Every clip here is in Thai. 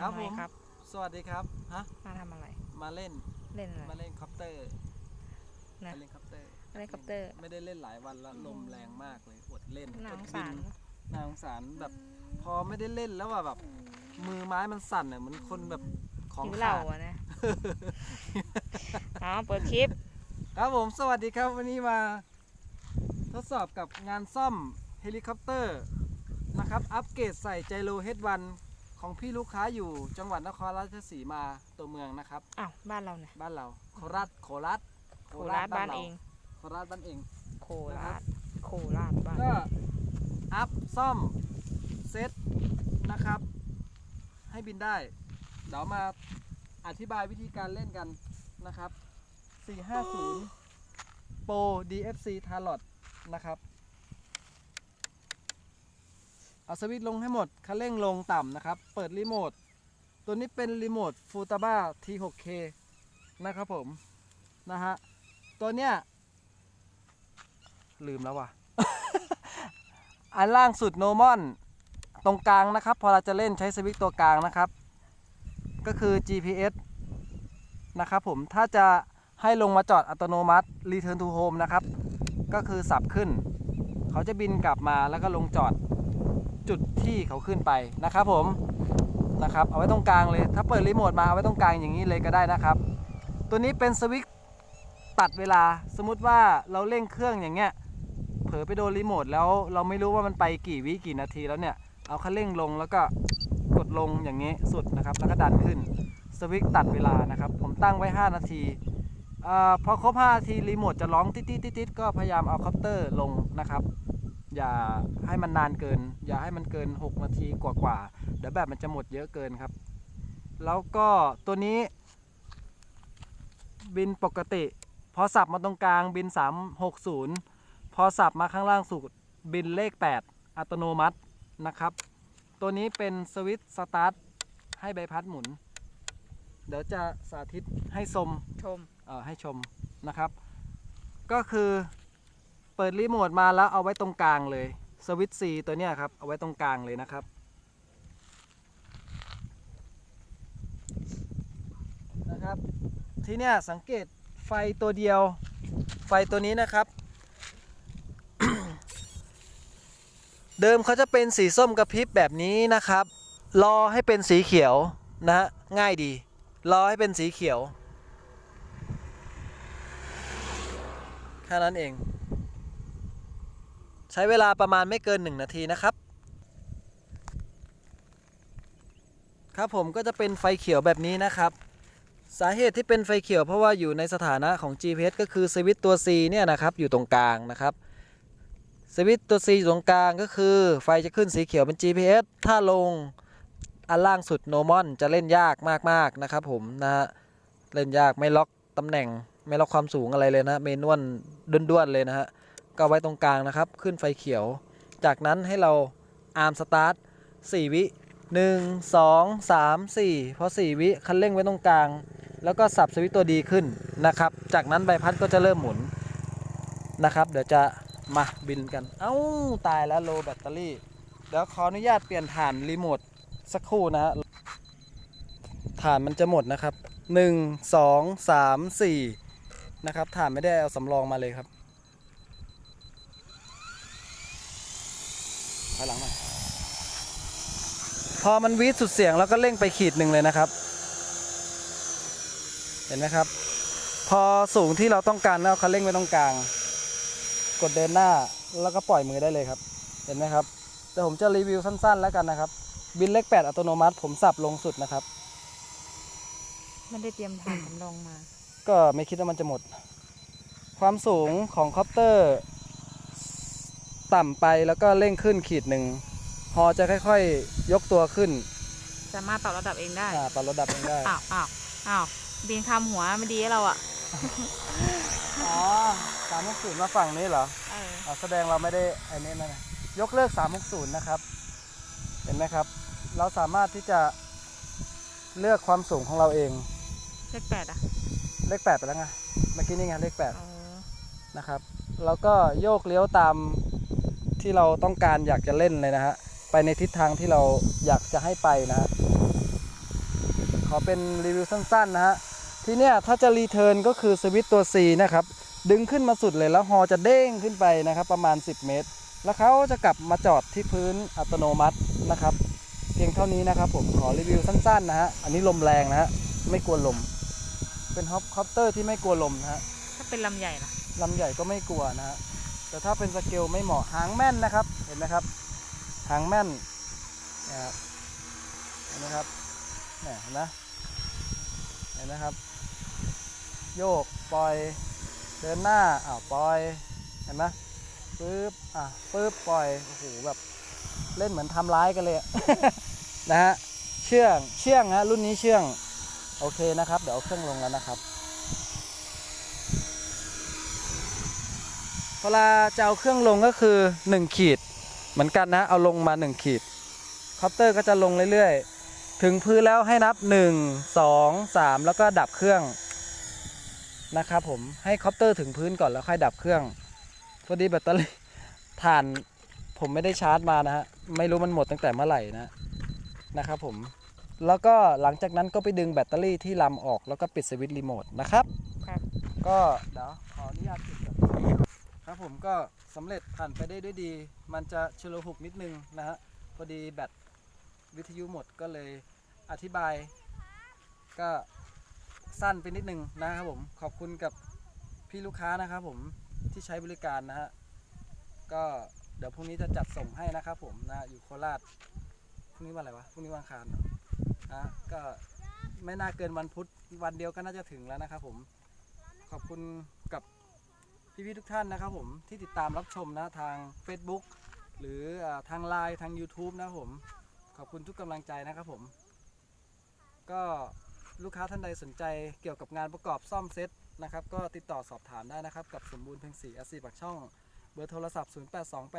ครับทำไมผมครับ สวัสดีครับ ฮะ มาทำอะไร มาเล่น เล่นอะไร มาเล่นคอปเตอร์นะมาเล่นคอปเตอร์เล่นคอปเตอร์ ไม่ได้เล่นหลายวันแล้วลมแรงมากเลย อดเล่นน่าอสดงบิสารนน่าสงสารแบบ พอไม่ได้เล่นแล้วว่าแบบ มือไม้มันสั่นอะเหมือนคนแบบของหิวขาเหล่าดอะนะอ๋อเปิดคลิป ครับผม สวัสดีครับ วันนี้มา ทดสอบกับงานซ่อมเฮลิคอปเตอร์นะครับ อัปเกรดใส่ไจโรเฮดวัน ของพี่ลูกค้าอยู่จังหวัดนครราชสีมาตัวเมืองนะครับ อ้าวบ้านเราเนี่ยบ้านเราโคราชโคราชโคราชบ้านเรเองโคราชบ้านเอง โคราชโคราชบ้านก็อัพซ่อมเซตนะครับ ให้บินได้ เดี๋ยวมาอธิบายวิธีการเล่นกันนะครับ 450 Pro DFC t a r l o t นะครับ เอาสวิตช์ลงให้หมด คันเร่งลงต่ำนะครับ เปิดรีโมท ตัวนี้เป็นรีโมท Futaba T6K นะครับผม นะฮะ ตัวเนี้ย ลืมแล้วว่ะ อันล่างสุดโนมอน ตรงกลางนะครับ พอเราจะเล่นใช้สวิตช์ตัวกลางนะครับ ก็คือ GPS นะครับผม ถ้าจะให้ลงมาจอดอัตโนมัติ Return to Home นะครับ ก็คือสับขึ้น เขาจะบินกลับมาแล้วก็ลงจอด จุดที่เขาขึ้นไปนะครับผมนะครับเอาไว้ตรงกลางเลย ถ้าเปิดรีโมทมาเอาไว้ตรงกลางอย่างนี้เลยก็ได้นะครับ ตัวนี้เป็นสวิตช์ตัดเวลาสมมุติว่าเราเร่งเครื่องอย่างเงี้ยเผลอไปโดนรีโมทแล้วเราไม่รู้ว่ามันไปกี่วิกี่นาทีแล้วเนี่ยเอาคันเร่งลงแล้วก็กดลงอย่างนี้สุดนะครับ แล้วก็ดันขึ้นสวิตช์ตัดเวลานะครับ ผมตั้งไว้ 5 นาทีอาพอครบ5นาทีรีโมทจะร้องติดติดติดติดก็พยายามเอาคอปเตอร์ลงนะครับ อย่าให้มันนานเกิน อย่าให้มันเกิน 6 นาทีกว่าๆเดี๋ยวแบบมันจะหมดเยอะเกินครับ แล้วก็ตัวนี้ บินปกติ พอสับมาตรงกลางบิน 360 พอสับมาข้างล่างสุดบินเลข 8 อัตโนมัตินะครับ ตัวนี้เป็นสวิตช์สตาร์ทให้ใบพัดหมุน เดี๋ยวจะสาธิตให้ชมชมเอ่อให้ชมนะครับ ก็คือ เปิดรีโมทมาแล้วเอาไว้ตรงกลางเลยสวิตช์ C ตัวเนี้ยครับ เอาไว้ตรงกลางเลยนะครับ นะครับ ทีเนี้ยสังเกตไฟตัวเดียว ไฟตัวนี้นะครับ เดิมเขาจะเป็นสีส้มกระพริบแบบนี้นะครับ รอให้เป็นสีเขียวนะฮะง่ายดี รอให้เป็นสีเขียว แค่นั้นเอง ใช้เวลาประมาณไม่เกิน 1 นาทีนะครับ ครับผมก็จะเป็นไฟเขียวแบบนี้นะครับ สาเหตุที่เป็นไฟเขียวเพราะว่าอยู่ในสถานะของ GPS ก็คือสวิตตัว C เนี่ยนะครับอยู่ตรงกลางนะครับสวิตตัว C อยู่ตรงกลางก็คือ ไฟจะขึ้นสีเขียวเป็น GPS ถ้าลงอันล่างสุดโนมอนจะเล่นยากมากๆนะครับผมนะฮะเล่นยากไม่ล็อกตำแหน่งไม่ล็อกความสูงอะไรเลยนะเมนวลด้วนๆเลยนะฮะ ก็ไว้ตรงกลางนะครับ ขึ้นไฟเขียว จากนั้นให้เราอาร์มสตาร์ท4วิ1 2 3 4พอ4วิคันเร่งไว้ตรงกลาง แล้วก็สับสวิตตัวดีขึ้นนะครับ จากนั้นใบพัดก็จะเริ่มหมุนนะครับ เดี๋ยวจะมาบินกัน เอ้าตายแล้วโลแบตเตอรี่ เดี๋ยวขออนุญาตเปลี่ยนฐานรีโมทสักครู่นะฮะฐานมันจะหมดนะครับ1 2 3 4นะครับฐานไม่ได้เอาสำรองมาเลยครับ ถอยหลังมาพอมันวีดสุดเสียงแล้วก็เร่งไปขีดหนึ่งเลยนะครับ เห็นไหมครับ พอสูงที่เราต้องการแล้วคันเร่งไว้ตรงกลาง กดเดินหน้าแล้วก็ปล่อยมือได้เลยครับ เห็นไหมครับแต่ผมจะรีวิวสั้นๆ แล้วกันนะครับ บินเลข8อัตโนมัติ ผมสับลงสุดนะครับไม่ได้เตรียมถ่านสำรองมา ก็ไม่คิดว่ามันจะหมด ความสูงของคอปเตอร์ ต่ำไปแล้วก็เร่งขึ้นขีดหนึ่งฮอจะค่อยๆ ยกตัวขึ้น สามารถปรับระดับเองได้อ่าปรับระดับเองได้อ้าวอ้าวอ้าวบินคำหัวไม่ดีให้เราอะอ๋อสามหกศูนย์มาฝั่งนี้เหรอเอออ่าแสดงเราไม่ได้ไอ้นี่นั่นนะยกเลิก360นะครับ เห็นไหมครับ เราสามารถที่จะเลือกความสูงของเราเอง เลขแปดอะ เลข8ไปแล้วไงเมื่อกี้นี่ไงเลขเออ8นะครับ แล้วก็โยกเลี้ยวตาม ที่เราต้องการอยากจะเล่นเลยนะฮะไปในทิศทางที่เราอยากจะให้ไปนะฮะขอเป็นรีวิวสั้นๆนะฮะทีเนี้ยถ้าจะรีเทิร์นก็คือสวิตช์ตัว C นะครับดึงขึ้นมาสุดเลยแล้วฮอจะเด้งขึ้นไปนะครับ ประมาณ 10 เมตร แล้วเขาจะกลับมาจอดที่พื้นอัตโนมัตินะครับ เพียงเท่านี้นะครับผมขอรีวิวสั้นๆนะฮะอันนี้ลมแรงนะฮะไม่กลัวลม เป็นฮอปคอปเตอร์ที่ไม่กลัวลมนะฮะถ้าเป็นลำใหญ่ล่ะลำใหญ่ก็ไม่กลัวนะฮะ แต่ถ้าเป็นสเกลไม่เหมาะหางแม่นนะครับ เห็นไหมครับ หางแม่นนะครับเห็นไหมครับเนี่ยเห็นไหมเห็นไหมครับ โยกปล่อยเดินหน้าอ้าวปล่อยเห็นไหมปึ๊บอะปึ๊บปล่อยโอ้โหแบบเล่นเหมือนทำร้ายกันเลยนะฮะเชื่องเชื่องฮะรุ่นนี้เชื่องโอเคนะครับ เดี๋ยวเอาเครื่องลงแล้วนะครับ วลาจะเอาเครื่องลงก็คือ 1 ขีด เหมือนกันนะ เอาลงมา 1 ขีดคอปเตอร์ก็จะลงเรื่อยๆ ถึงพื้นแล้วให้นับ 1 2 3 แล้วก็ดับเครื่องนะครับผมให้คอปเตอร์ถึงพื้นก่อนแล้วค่อยดับเครื่องพอดีแบตเตอรี่ถ่านผมไม่ได้ชาร์จมานะฮะไม่รู้มันหมดตั้งแต่เมื่อไหร่นะนะครับผมแล้วก็หลังจากนั้นก็ไปดึงแบตเตอรี่ที่ลำออกแล้วก็ปิดสวิตช์รีโมทนะครับครับ ก็เดี๋ยวขออนุญาตปิดก่อน ครับผมก็สำเร็จผ่านไปได้ด้วยดี มันจะชโลหุกนิดนึงนะฮะพอดีแบตวิทยุหมดก็เลยอธิบาย ก็สั้นไปนิดนึงนะครับผมขอบคุณกับพี่ลูกค้านะครับผมที่ใช้บริการนะฮะก็เดี๋ยวพรุ่งนี้จะจัดส่งให้นะครับผมนะอยู่โคราชพรุ่งนี้วันอะไรวะพรุ่งนี้วันอังคารเนนะก็ไม่น่าเกินวันพุธวันเดียวก็น่าจะถึงแล้วนะครับผมขอบคุณกับ พี่ๆทุกท่านนะครับผมที่ติดตามรับชมนะทาง Facebook หรืออทาง Line ทาง YouTube นะครับผม ขอบคุณทุกกำลังใจนะครับผม ก็ลูกค้าท่านใดสนใจเกี่ยวกับงานประกอบซ่อมเซ็ตนะครับ ก็ติดต่อสอบถามได้นะครับ กับสมบูรณ์เพ็งศรีอาซีปากช่อง เบอร์โทรศัพท์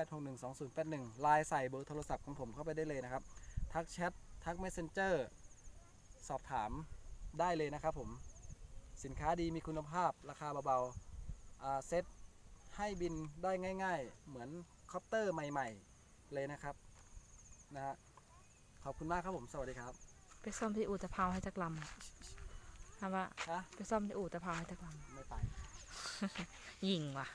0828612081ไลน์ใส่เบอร์โทรศัพท์ของผมเข้าไปได้เลยนะครับ ทักแชททัก Messenger สอบถามได้เลยนะครับผม สินค้าดีมีคุณภาพราคาเบาๆอ่า เซ็ตให้บินได้ง่าย ๆ เหมือนคอปเตอร์ใหม่ ๆ เลยนะครับนะฮะขอบคุณมากครับผมสวัสดีครับ ไปซ่อมที่อู่ตะเภาให้จักลำถามว่าฮะไปซ่อมที่อู่ตะเภาให้จักลไม่ไปำยิงว่ะ